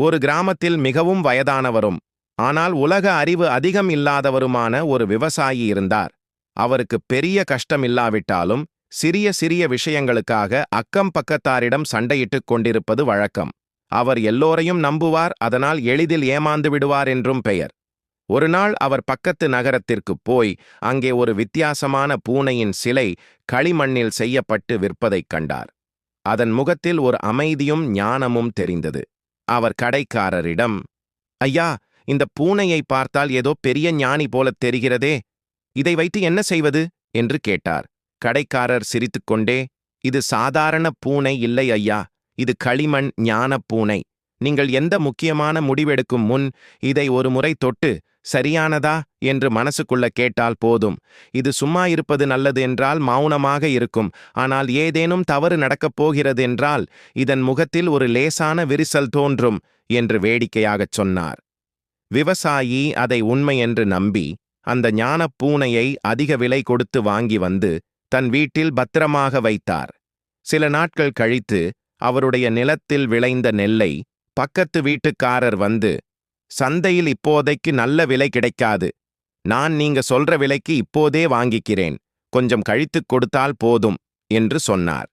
ஒரு கிராமத்தில் மிகவும் வயதானவரும் ஆனால் உலக அறிவு அதிகம் இல்லாதவருமான ஒரு விவசாயி இருந்தார். அவருக்கு பெரிய கஷ்டம் இல்லாவிட்டாலும் சிறிய சிறிய விஷயங்களுக்காக அக்கம் பக்கத்தாரிடம் சண்டையிட்டுக் கொண்டிருப்பது வழக்கம். அவர் எல்லோரையும் நம்புவார் அதனால் எளிதில் ஏமாந்து விடுவார் என்றும் பெயர். ஒருநாள் அவர் பக்கத்து நகரத்திற்குப் போய் அங்கே ஒரு வித்தியாசமான பூனையின் சிலை களிமண்ணில் செய்யப்பட்டு விற்பதைக் கண்டார். அதன் முகத்தில் ஒரு அமைதியும் ஞானமும் தெரிந்தது. அவர் கடைக்காரரிடம் ஐயா இந்த பூனையை பார்த்தால் ஏதோ பெரிய ஞானி போலத் தெரிகிறதே இதை வைத்து என்ன செய்வது? என்று கேட்டார். கடைக்காரர் சிரித்துக்கொண்டே இது சாதாரண பூனை இல்லை ஐயா இது களிமண் ஞானப் பூனை. நீங்கள் எந்த முக்கியமான முடிவெடுக்கும் முன் இதை ஒரு முறை தொட்டு சரியானதா என்று மனசுக்குள்ள கேட்டால் போதும். இது சும்மா இருப்பது நல்லது என்றால் மௌனமாக இருக்கும். ஆனால் ஏதேனும் தவறு நடக்கப் போகிறது என்றால் இதன் முகத்தில் ஒரு லேசான விரிசல் தோன்றும் என்று வேடிக்கையாகச் சொன்னார். விவசாயி அதை உண்மை என்று நம்பி அந்த ஞானப் பூனையை அதிக விலை கொடுத்து வாங்கி வந்து தன் வீட்டில் பத்திரமாக வைத்தார். சில நாட்கள் கழித்து அவருடைய நிலத்தில் விளைந்த நெல்லை பக்கத்து வீட்டுக்காரர் வந்து சந்தையில் இப்போதைக்கு நல்ல விலை கிடைக்காது. நான் நீங்க சொல்ற விலைக்கு இப்போதே வாங்கிக்கிறேன். கொஞ்சம் கழித்துக் கொடுத்தால் போதும் என்று சொன்னார்.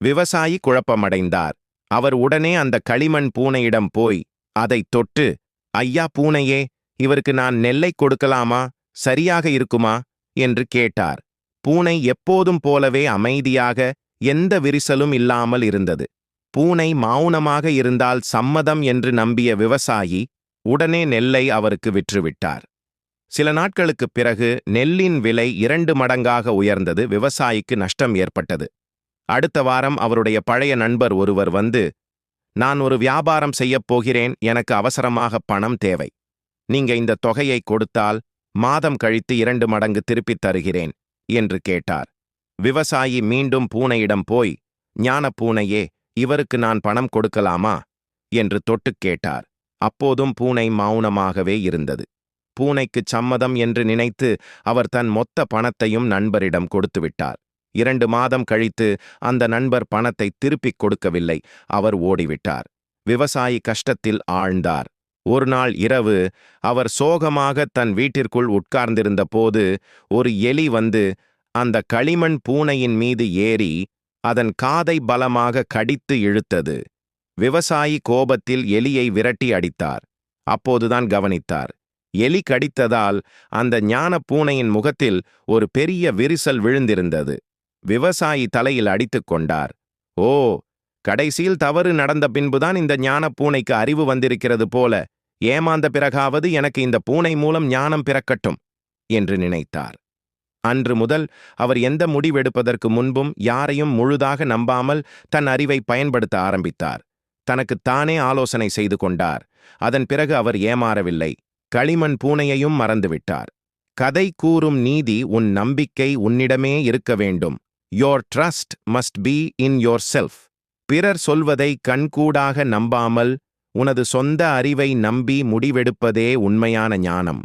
விவசாயி குழப்பமடைந்தார். அவர் உடனே அந்த களிமண் பூனையிடம் போய் அதைத் தொட்டு ஐயா பூனையே இவருக்கு நான் நெல்லை கொடுக்கலாமா? சரியாக இருக்குமா? என்று கேட்டார். பூனை எப்போதும் போலவே அமைதியாக எந்த விரிசலும் இல்லாமல் இருந்தது. பூனை மௌனமாக இருந்தால் சம்மதம் என்று நம்பிய விவசாயி உடனே நெல்லை அவருக்கு விற்றுவிட்டார். சில நாட்களுக்குப் பிறகு நெல்லின் விலை இரண்டு மடங்காக உயர்ந்தது விவசாயிக்கு நஷ்டம் ஏற்பட்டது. அடுத்த வாரம் அவருடைய பழைய நண்பர் ஒருவர் வந்து நான் ஒரு வியாபாரம் செய்யப் போகிறேன் எனக்கு அவசரமாக பணம் தேவை. நீங்க இந்த தொகையை கொடுத்தால் மாதம் கழித்து இரண்டு மடங்கு திருப்பித் தருகிறேன் என்று கேட்டார். விவசாயி மீண்டும் பூனையிடம் போய் ஞான பூனையே இவருக்கு நான் பணம் கொடுக்கலாமா? என்று தொட்டுக் கேட்டார். அப்போதும் பூனை மௌனமாகவே இருந்தது. பூனைக்குச் சம்மதம் என்று நினைத்து அவர் தன் மொத்த பணத்தையும் நண்பரிடம் கொடுத்துவிட்டார் இரண்டு மாதம் கழித்து அந்த நண்பர் பணத்தை திருப்பிக் கொடுக்கவில்லை. அவர் ஓடிவிட்டார். விவசாயி கஷ்டத்தில் ஆழ்ந்தார். ஒரு நாள் இரவு அவர் சோகமாக தன் வீட்டிற்குள் உட்கார்ந்திருந்த போது ஒரு எலி வந்து அந்த களிமண் பூனையின் மீது ஏறி அதன் காதை பலமாக கடித்து இழுத்தது. விவசாயி கோபத்தில் எலியை விரட்டி அடித்தார். அப்போதுதான் கவனித்தார். எலி கடித்ததால் அந்த ஞான பூனையின் முகத்தில் ஒரு பெரிய விரிசல் விழுந்திருந்தது. விவசாயி தலையில் அடித்துக் கொண்டார். ஓ கடைசியில் தவறு நடந்த பின்புதான் இந்த ஞான பூனைக்கு அறிவு வந்திருக்கிறது போல. ஏமாந்த பிறகாவது எனக்கு இந்த பூனை மூலம் ஞானம் பிறக்கட்டும் என்று நினைத்தார். அன்று முதல் அவர் எந்த முடிவெடுப்பதற்கு முன்பும் யாரையும் முழுதாக நம்பாமல் தன் அறிவை பயன்படுத்த ஆரம்பித்தார். தனக்குத் தானே ஆலோசனை செய்து கொண்டார். அதன் பிறகு அவர் ஏமாறவில்லை. களிமண் பூனையையும் மறந்துவிட்டார். கதை கூறும் நீதி உன் நம்பிக்கை உன்னிடமே இருக்க வேண்டும். Your trust must be in yourself பிறர் சொல்வதை கண்கூடாக நம்பாமல் உனது சொந்த அறிவை நம்பி முடிவெடுப்பதே உண்மையான ஞானம்.